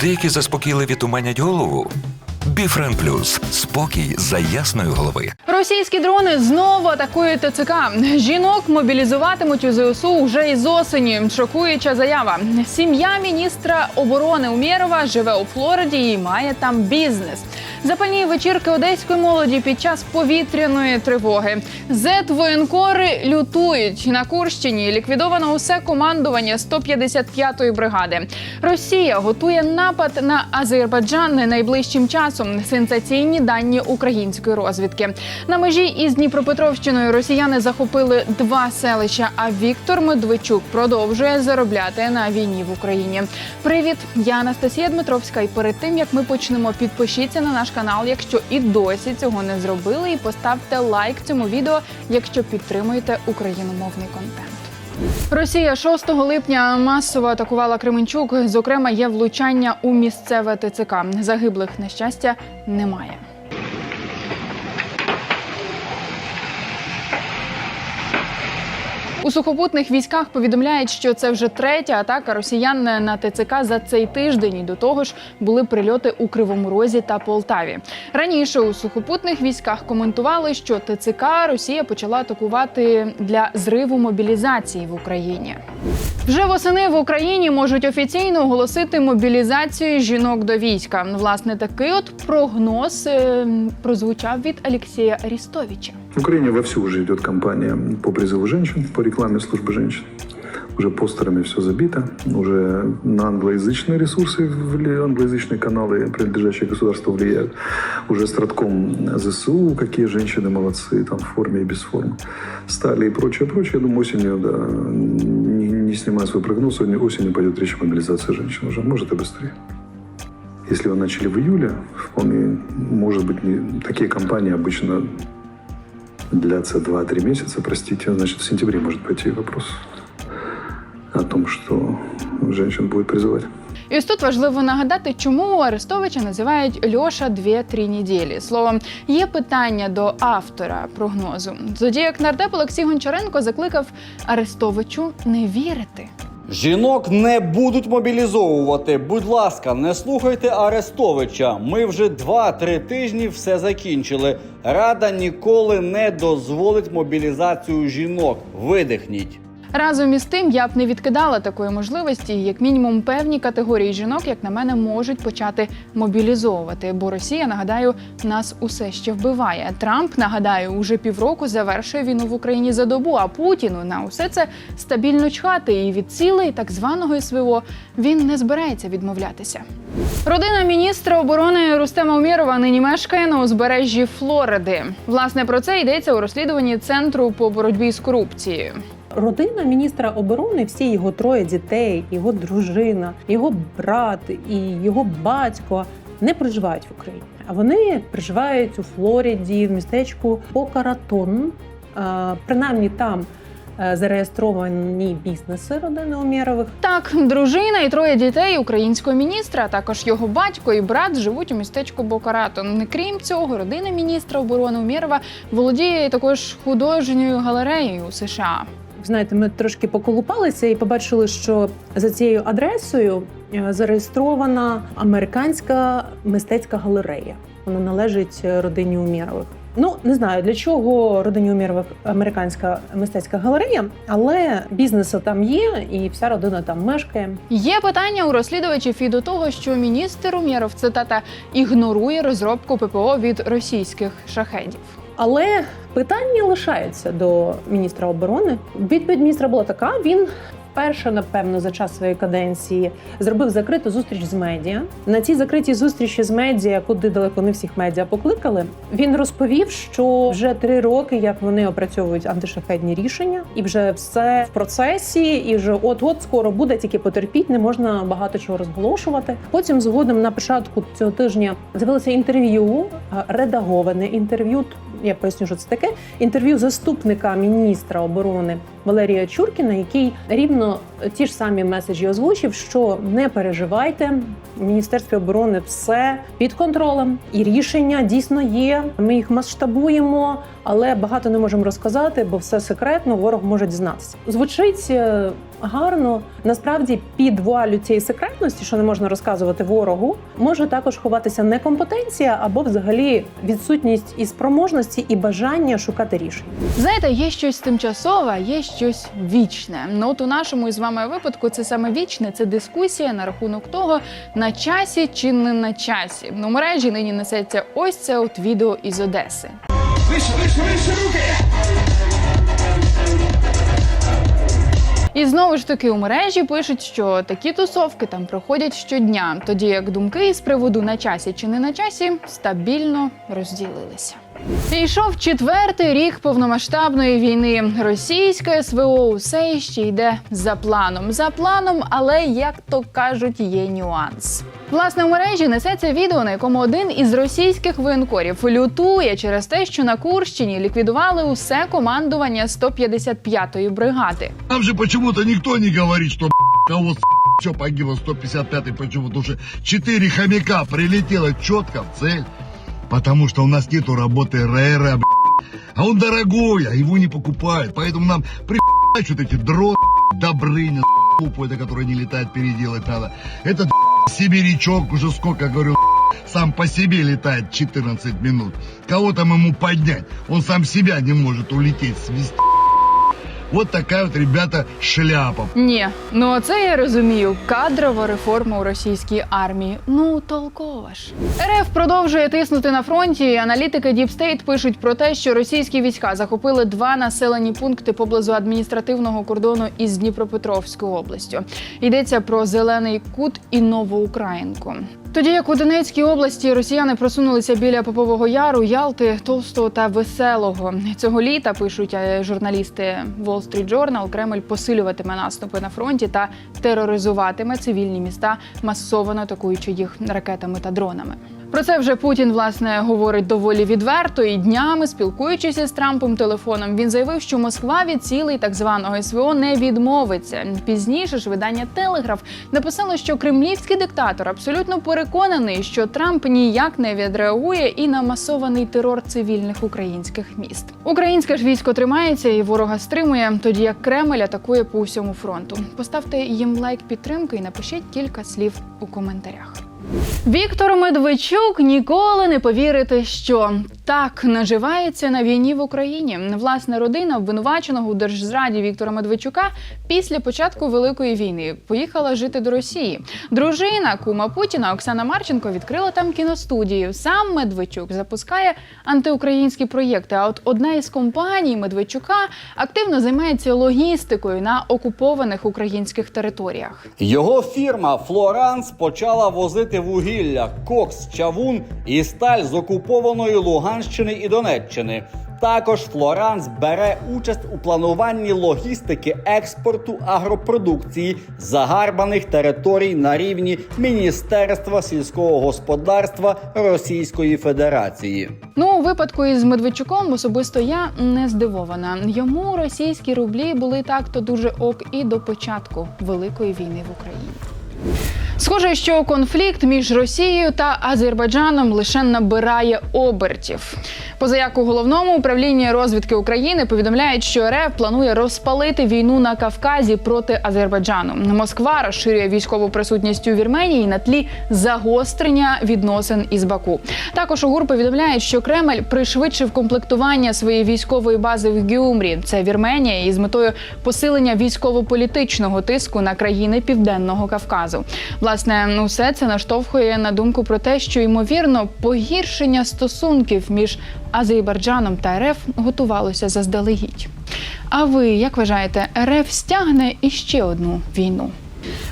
Деякі заспокійливі туманять голову. Біфрен Плюс спокій за ясної голови. Російські дрони знову атакують ТЦК. Жінок мобілізуватимуть у ЗСУ вже із осені. Шокуюча заява. Сім'я міністра оборони Умєрова живе у Флориді і має там бізнес. Запальні вечірки одеської молоді під час повітряної тривоги. Зет воєнкори лютують на Курщині. Ліквідовано усе командування 155-ї бригади. Росія готує напад на Азербайджан найближчим часом. Сенсаційні дані української розвідки. На межі із Дніпропетровщиною росіяни захопили два селища. А Віктор Медведчук продовжує заробляти на війні в Україні. Привіт, я Анастасія Дмитровська. І перед тим як ми почнемо, підпишіться на наш канал, якщо і досі цього не зробили, і поставте лайк цьому відео, якщо підтримуєте україномовний контент. Росія 6 липня масово атакувала Кременчук. Зокрема, є влучання у місцеве ТЦК. Загиблих на щастя немає. У сухопутних військах повідомляють, що це вже третя атака росіян на ТЦК за цей тиждень. І до того ж були прильоти у Кривому Розі та Полтаві. Раніше у сухопутних військах коментували, що ТЦК Росія почала атакувати для зриву мобілізації в Україні. Вже восени в Україні можуть офіційно оголосити мобілізацію жінок до війська. Власне, такий от прогноз е, прозвучав від Олексія Арістовича. В Украине вовсю уже идет кампания по призыву женщин, по рекламе службы женщин. Уже постерами все забито. Уже на англоязычные ресурсы, англоязычные каналы, принадлежащие государству, влияют. Уже стратком ЗСУ, какие женщины молодцы, там, в форме и без формы. Стали и прочее, прочее. Я думаю, осенью, да, не, не снимая свой прогноз, сегодня осенью пойдет речь о мобилизации женщин уже, может и быстрее. Если вы начали в июле, вполне может быть не такие кампании обычно длятся 2-3 месяца, простите, значит, в сентябре может пойти вопрос о том, что женщин будет призывать. І ось тут важливо нагадати, чому Арестовича називають Льоша дві-три неділі. Словом, є питання до автора прогнозу. Зодіяк нардеп Олексій Гончаренко закликав Арестовичу не вірити. Жінок не будуть мобілізовувати. Будь ласка, не слухайте Арестовича. Ми вже 2-3 тижні все закінчили. Рада ніколи не дозволить мобілізацію жінок. Видихніть. Разом із тим я б не відкидала такої можливості, як мінімум певні категорії жінок, як на мене, можуть почати мобілізовувати. Бо Росія, нагадаю, нас усе ще вбиває. Трамп, нагадаю, уже півроку завершує війну в Україні за добу. А Путіну на усе це стабільно чхати. І від цілей так званого СВО він не збирається відмовлятися. Родина міністра оборони Рустема Умєрова нині мешкає на узбережжі Флориди. Власне про це йдеться у розслідуванні центру по боротьбі з корупцією. Родина міністра оборони, всі його троє дітей, його дружина, його брат і його батько не проживають в Україні. А вони проживають у Флориді, в містечку Покаратон. Принаймні там е, зареєстровані бізнеси родини Омєрових. Так, дружина і троє дітей українського міністра, а також його батько і брат живуть у містечку Бокаратон. Крім цього, родина міністра оборони Умєрова володіє також художньою галереєю у США. Знаєте, ми трошки поколупалися і побачили, що за цією адресою е, зареєстрована американська мистецька галерея. Вона належить е, родині Умєрових. Ну не знаю для чого родині Умєрових американська мистецька галерея, але бізнесу там є, і вся родина там мешкає. Є питання у розслідувачів і до того, що міністр Умєров цитата ігнорує розробку ППО від російських шахедів. Але питання лишаються до міністра оборони. Відповідь міністра була така: він вперше, напевно, за час своєї каденції зробив закриту зустріч з медіа. На цій закритій зустрічі з медіа, куди далеко не всіх медіа покликали, він розповів, що вже три роки, як вони опрацьовують антишахедні рішення, і вже все в процесі, і вже от-от скоро буде, тільки потерпіть, не можна багато чого розголошувати. Потім згодом на початку цього тижня з'явилося інтерв'ю, е, редаговане інтерв'ю. Я поясню, що це таке. Інтерв'ю заступника міністра оборони Валерія Чуркіна, який рівно ті ж самі меседжі озвучив, що не переживайте, в міністерстві оборони все під контролем, і рішення дійсно є. Ми їх масштабуємо, але багато не можемо розказати, бо все секретно. Ворог може дізнатися. Звучить е, гарно насправді під вуалю цієї секретності, що не можна розказувати ворогу, може також ховатися некомпетенція або взагалі відсутність і спроможності, і бажання шукати рішення. Знаєте, є щось тимчасове, є щось вічне. Ну от у нашому із вами випадку це саме вічне. Це дискусія на рахунок того, на часі чи не на часі. Ну, в мережі нині несеться ось це от відео із Одеси. І знову ж таки у мережі пишуть, що такі тусовки там проходять щодня, тоді як думки з приводу на часі чи не на часі стабільно розділилися. Йшов четвертий рік повномасштабної війни. Російське СВО усе ще йде за планом. За планом, але як то кажуть, є нюанс. Власне, в мережі несеться відео, на якому один із російських воєнкорів лютує через те, що на Курщині ліквідували усе командування 155-ї бригади. Там же почему-то никто не говорит, что кого все погибло 155-й, почему? Потому что четыре хомяка прилетело четко в цель. Потому что у нас нету работы РР, а он дорогой, а его не покупают. Поэтому нам приб***ь вот эти дроны, Добрыня, глупо, это который не летает, переделать надо. Этот сибирячок уже сколько, говорю, сам по себе летает 14 минут. Кого там ему поднять? Он сам себя не может улететь, свести. Вот такая вот, ребята, шляпа. Ні, ну це я розумію. Кадрова реформа у російській армії. Ну толкова ж. РФ продовжує тиснути на фронті. Аналітики State пишуть про те, що російські війська захопили два населені пункти поблизу адміністративного кордону із Дніпропетровською областю. Йдеться про зелений кут і Новоукраїнку. Тоді як у Донецькій області росіяни просунулися біля Попового Яру, Ялти, Товстого та Веселого. Цього літа пишуть е, журналісти Wall Street Journal, Кремль посилюватиме наступи на фронті та тероризуватиме цивільні міста, масово атакуючи їх ракетами та дронами. Про це вже Путін власне говорить доволі відверто і днями, спілкуючись з Трампом телефоном, він заявив, що Москва від цілей так званого СВО не відмовиться. Пізніше ж видання Телеграф написало, що кремлівський диктатор абсолютно переконаний, що Трамп ніяк не відреагує і на масований терор цивільних українських міст. Українське ж військо тримається і ворога стримує, тоді як Кремль атакує по усьому фронту. Поставте їм лайк підтримки і напишіть кілька слів у коментарях. Віктор Медведчук ніколи не повірите, що так наживається на війні в Україні. Власне, родина обвинуваченого у держзраді Віктора Медведчука після початку великої війни поїхала жити до Росії. Дружина кума Путіна Оксана Марченко відкрила там кіностудію. Сам Медведчук запускає антиукраїнські проєкти. А от одна із компаній Медведчука активно займається логістикою на окупованих українських територіях. Його фірма Флоранс почала возити вугілля, кокс, чавун і сталь з окупованої Луганщини і Донеччини. Також Флоранс бере участь у плануванні логістики експорту агропродукції загарбаних територій на рівні Міністерства сільського господарства Російської Федерації. Ну, у випадку із Медведчуком особисто я не здивована. Йому російські рублі були так-то дуже ок і до початку великої війни в Україні. Схоже, що конфлікт між Росією та Азербайджаном лише набирає обертів. Позаяк у головному управлінні розвідки України повідомляють, що РФ планує розпалити війну на Кавказі проти Азербайджану. Москва розширює військову присутність у Вірменії на тлі загострення відносин із Баку. Також УГУР повідомляють, що Кремль пришвидшив комплектування своєї військової бази в Гюмрі. Це Вірменія, із метою посилення військово-політичного тиску на країни Південного Кавказу. Власне, усе це наштовхує на думку про те, що ймовірно погіршення стосунків між Азербайджаном та РФ готувалося заздалегідь. А ви як вважаєте, РФ стягне іще одну війну?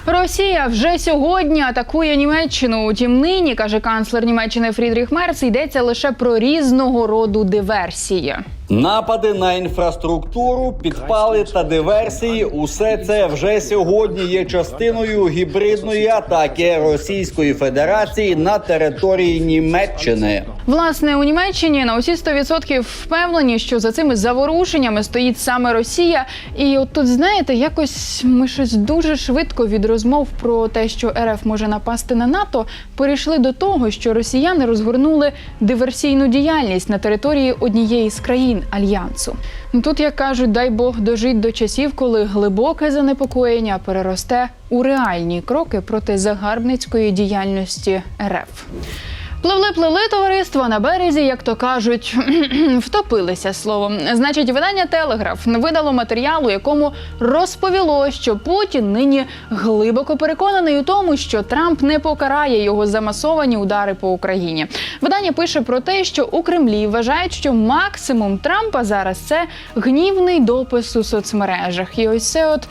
Росія вже сьогодні атакує Німеччину. Утім, нині каже канцлер Німеччини Фрідріх Мерц, йдеться лише про різного роду диверсії. Напади на інфраструктуру, підпали та диверсії усе це вже сьогодні є частиною гібридної атаки Російської Федерації на території Німеччини. Власне, у Німеччині на усі 100% впевнені, що за цими заворушеннями стоїть саме Росія. І от тут, знаєте, якось ми щось дуже швидко від розмов про те, що РФ може напасти на НАТО, перейшли до того, що росіяни розгорнули диверсійну діяльність на території однієї з країн країн альянсу. Ну, Тут, як кажуть, дай Бог дожить до часів, коли глибоке занепокоєння переросте у реальні кроки проти загарбницької діяльності РФ. Пливли, пливли товариство на березі, як то кажуть, втопилися словом. Значить, видання Телеграф видало матеріал, у якому розповіло, що Путін нині глибоко переконаний у тому, що Трамп не покарає його за масовані удари по Україні. Видання пише про те, що у Кремлі вважають, що максимум Трампа зараз це гнівний допис у соцмережах. І ось це от.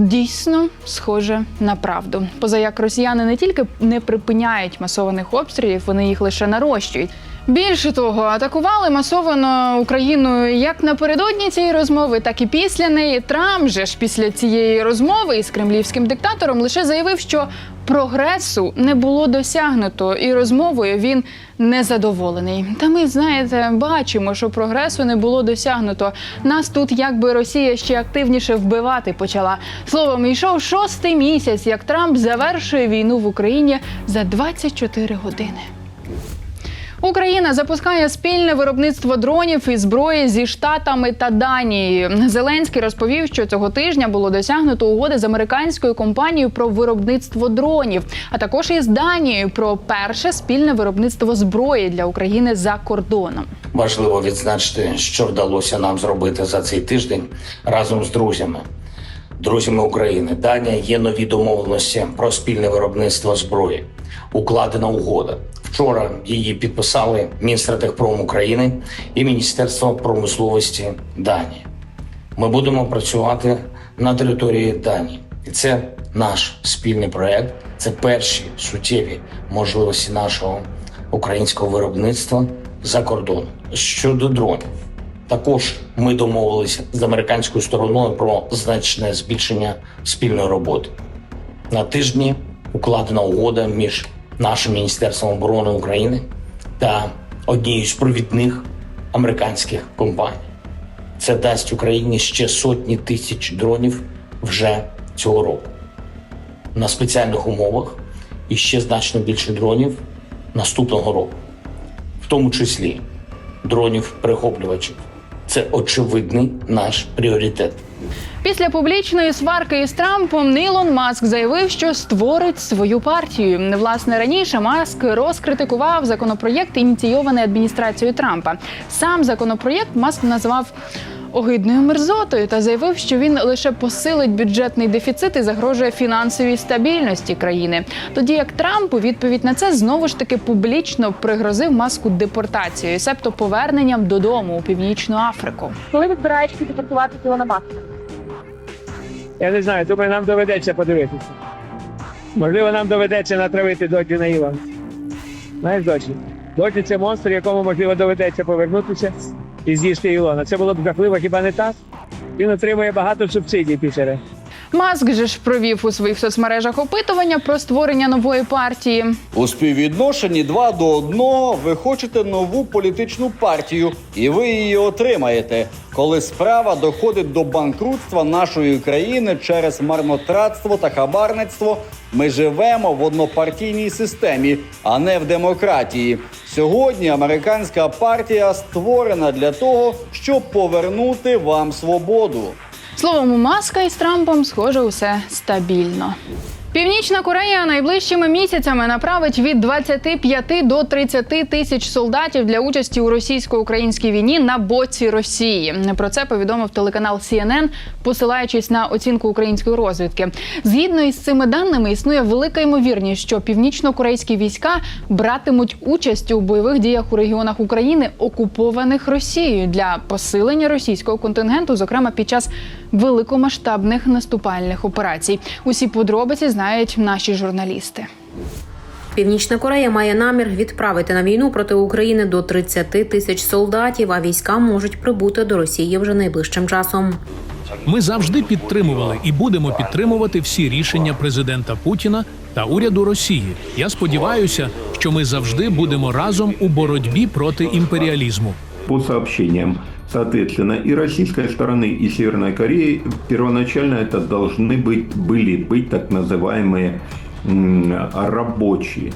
Дійсно схоже на правду. Поза як росіяни не тільки не припиняють масованих обстрілів, вони їх лише нарощують. Більше того, атакували масовано Україною як напередодні цієї розмови, так і після неї. Трамп же ж після цієї розмови із кремлівським диктатором лише заявив, що прогресу не було досягнуто, і розмовою він незадоволений. Та ми знаєте, бачимо, що прогресу не було досягнуто. Нас тут якби Росія ще активніше вбивати почала. Словом, йшов шостий місяць, як Трамп завершує війну в Україні за 24 години. Україна запускає спільне виробництво дронів і зброї зі штатами та Данією. Зеленський розповів, що цього тижня було досягнуто угоди з американською компанією про виробництво дронів, а також із Данією про перше спільне виробництво зброї для України за кордоном. Важливо відзначити, що вдалося нам зробити за цей тиждень разом з друзями. Друзями України, Данія є нові домовленості про спільне виробництво зброї. Укладена угода. Вчора її підписали Мінстратегпром України і Міністерство промисловості Данії. Ми будемо працювати на території Данії, і це наш спільний проект. Це перші суттєві можливості нашого українського виробництва за кордоном. Щодо дронів, також ми домовилися з американською стороною про значне збільшення спільної роботи. На тижні укладена угода між нашим міністерством оборони України та однією з провідних американських компаній. Це дасть Україні ще сотні тисяч дронів вже цього року. На спеціальних умовах і ще значно більше дронів наступного року, в тому числі дронів перехоплювачів. Це очевидний наш пріоритет. Після публічної сварки із Трампом Нілон Маск заявив, що створить свою партію. Власне, раніше Маск розкритикував законопроєкт, ініційований адміністрацією Трампа. Сам законопроєкт Маск назвав огидною мерзотою та заявив, що він лише посилить бюджетний дефіцит і загрожує фінансовій стабільності країни. Тоді як Трамп у відповідь на це знову ж таки публічно пригрозив маску депортацією, себто поверненням додому у північну Африку. Коли ви збираєтеся депортувати Ілона Маска? Я не знаю, думаю, нам доведеться подивитися. Можливо, нам доведеться натравити доті на Ілон. Знаєш, доті? Доті це монстр, якому можливо доведеться повернутися і з'їсти Ілона. Це було б жахливо, хіба не так? Він отримує багато субсидій після. Маск же ж провів у своїх соцмережах опитування про створення нової партії. У співвідношенні 2 до 1 ви хочете нову політичну партію, і ви її отримаєте, коли справа доходить до банкрутства нашої країни через марнотратство та хабарництво. Ми живемо в однопартійній системі, а не в демократії. Сьогодні американська партія створена для того, щоб повернути вам свободу. Словом, Маска із Трампом схоже усе стабільно. Північна Корея найближчими місяцями направить від 25 до 30 тисяч солдатів для участі у російсько-українській війні на боці Росії. Про це повідомив телеканал CNN, посилаючись на оцінку української розвідки. Згідно із цими даними, існує велика ймовірність, що північно-корейські війська братимуть участь у бойових діях у регіонах України, окупованих Росією для посилення російського контингенту, зокрема під час великомасштабних наступальних операцій. Усі подробиці знають наші журналісти. Північна Корея має намір відправити на війну проти України до 30 тисяч солдатів, а війська можуть прибути до Росії вже найближчим часом. Ми завжди підтримували і будемо підтримувати всі рішення президента Путіна та уряду Росії. Я сподіваюся, що ми завжди будемо разом у боротьбі проти імперіалізму. По сообщениям, соответственно, и российской стороны, и Северной Кореи первоначально это должны быть, были быть так называемые рабочие.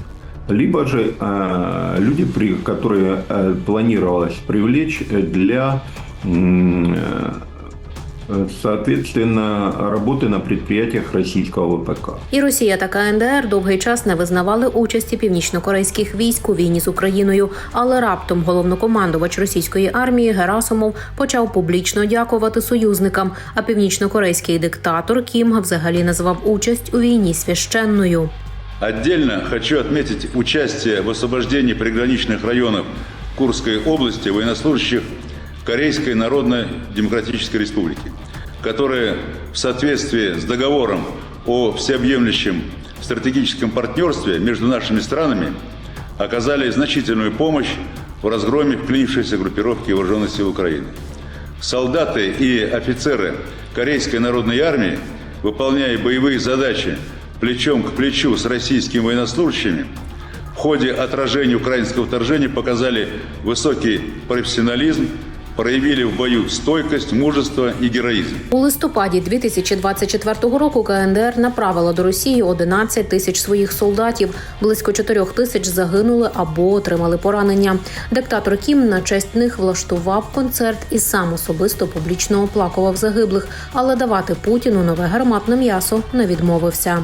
Либо же э, люди, при, которые э, планировалось привлечь для, соответственно, работы на предприятиях российского ВПК. І Росія та КНДР довгий час не визнавали участі північнокорейських військ у війні з Україною. Але раптом головнокомандувач російської армії Герасимов почав публічно дякувати союзникам. А північнокорейський диктатор Кім взагалі назвав участь у війні священною. Отдельно хочу отметить участие в освобождении приграничных районов Курской области военнослужащих Корейской Народно-Демократической Республики, которые в соответствии с договором о всеобъемлющем стратегическом партнерстве между нашими странами оказали значительную помощь в разгроме вклинившейся группировки вооруженных сил Украины. Солдаты и офицеры Корейской народной армии, выполняя боевые задачи плечом к плечу с российскими военнослужащими, в ходе отражения украинского вторжения показали высокий профессионализм, проявили в бою стойкость, мужество и героизм. У листопаді 2024 року КНДР направила до Росії 11 тисяч своїх солдатів. Близько 4 тисяч загинули або отримали поранення. Диктатор Кім на честь них влаштував концерт і сам особисто публічно оплакував загиблих, але давати Путіну нове гарматне м'ясо не відмовився.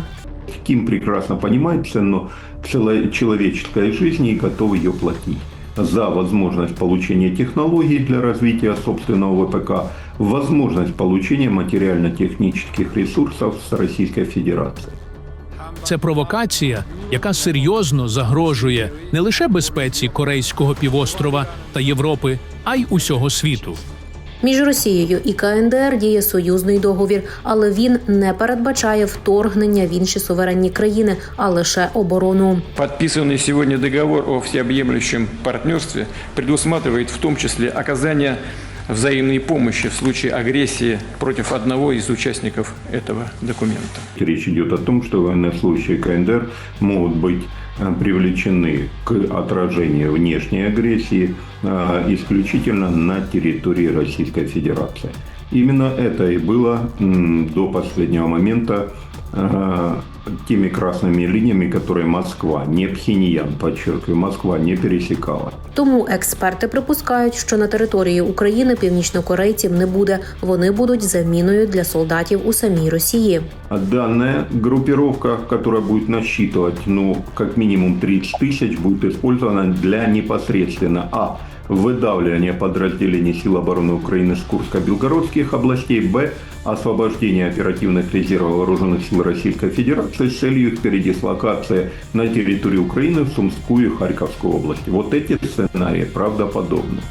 Ким прекрасно понимает цену цело- человеческой жизни и готов ее платить за возможность получения технологий для развития собственного ВПК, возможность получения материально-технических ресурсов с Российской Федерації Це провокація, яка серйозно загрожує не лише безпеці Корейського півострова та Європи, а й усього світу. Між Росією і КНДР діє союзний договір, але він не передбачає вторгнення в інші суверенні країни, а лише оборону. Підписаний сьогодні договор о всеобъемлющем партнерстві предусматривает в тому числі оказание взаимной помощи в случае агрессии против одного из участников этого документа. Речь идет о том, что военнослужащие КНДР могут быть э, привлечены к отражению внешней агрессии э, исключительно на территории Российской Федерации. Именно это и было до последнего момента теми красными линиями, которые Москва, не Пхеньян, подчеркиваю, Москва не пересекала. Тому експерти припускають, що на території України північнокорейців не буде. Вони будуть заміною для солдатів у самій Росії. А Данная группировка, которая будет насчитывать, ну, как минимум 30 тысяч, будет использована для непосредственно а. выдавливания подразделений сил обороны Украины с Курско-Белгородских областей, б. освобождения оперативных резервов вооруженных сил Российской Федерации с целью их передислокации на территорию Украины в Сумскую и Харьковскую области. Вот эти сценарии правдоподобны.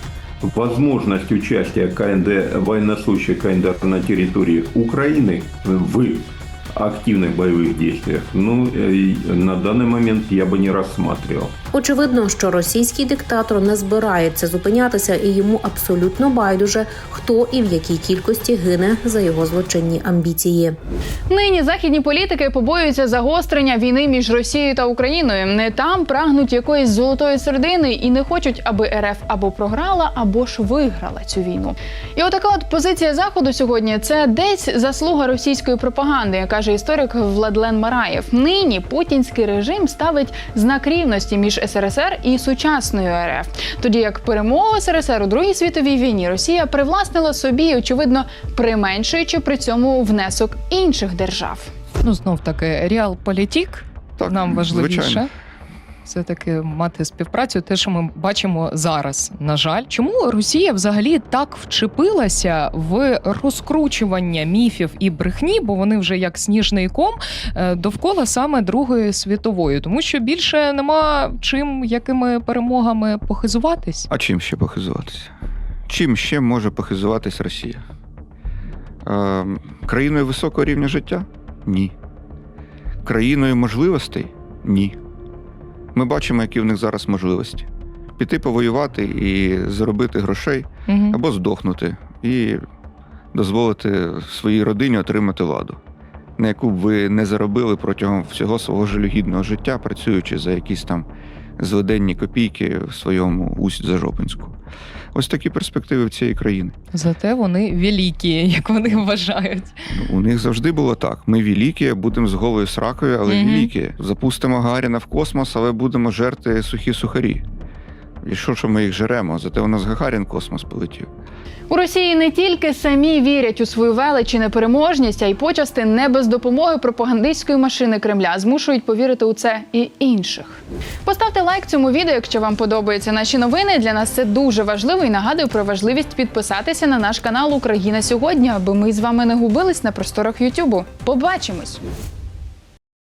Возможность участия КНД, военнослужащих КНДР на территории Украины в активных боевых действиях, ну, э, на данный момент я бы не рассматривал. Очевидно, що російський диктатор не збирається зупинятися, і йому абсолютно байдуже, хто і в якій кількості гине за його злочинні амбіції. Нині західні політики побоюються загострення війни між Росією та Україною. Не там прагнуть якоїсь золотої середини і не хочуть, аби РФ або програла, або ж виграла цю війну. І отака от позиція заходу сьогодні це десь заслуга російської пропаганди, каже історик Владлен Мараєв. Нині путінський режим ставить знак рівності між СРСР і сучасною РФ. Тоді як перемога СРСР у Другій світовій війні Росія привласнила собі, очевидно, применшуючи при цьому внесок інших держав. Ну, знов таки, реал-політік нам важливіше. звичайно. Все таки мати співпрацю, те, що ми бачимо зараз. На жаль, чому Росія взагалі так вчепилася в розкручування міфів і брехні, бо вони вже як сніжний ком е, довкола саме Другої світової, тому що більше нема чим якими перемогами похизуватись. А чим ще похизуватися? Чим ще може похизуватись Росія? Е, країною високого рівня життя? Ні. Країною можливостей? Ні. Ми бачимо, які в них зараз можливості. Піти повоювати і заробити грошей угу. або здохнути, і дозволити своїй родині отримати ладу, на яку б ви не заробили протягом всього свого жалюгідного життя, працюючи за якісь там зведенні копійки в своєму усть Зажопинську. Ось такі перспективи в цієї країни. Зате вони великі, як вони вважають. Ну, У них завжди було так: ми великі, будемо з голою сракою, але угу. великі. Запустимо Гаріна в космос, але будемо жерти сухі сухарі. І що, що ми їх жеремо? Зате у нас Гагарін космос полетів. У Росії не тільки самі вірять у свою велич і непереможність, а й почасти не без допомоги пропагандистської машини Кремля змушують повірити у це і інших. Поставте лайк цьому відео, якщо вам подобаються наші новини. Для нас це дуже важливо і нагадую про важливість підписатися на наш канал Україна сьогодні, аби ми з вами не губились на просторах Ютубу. Побачимось!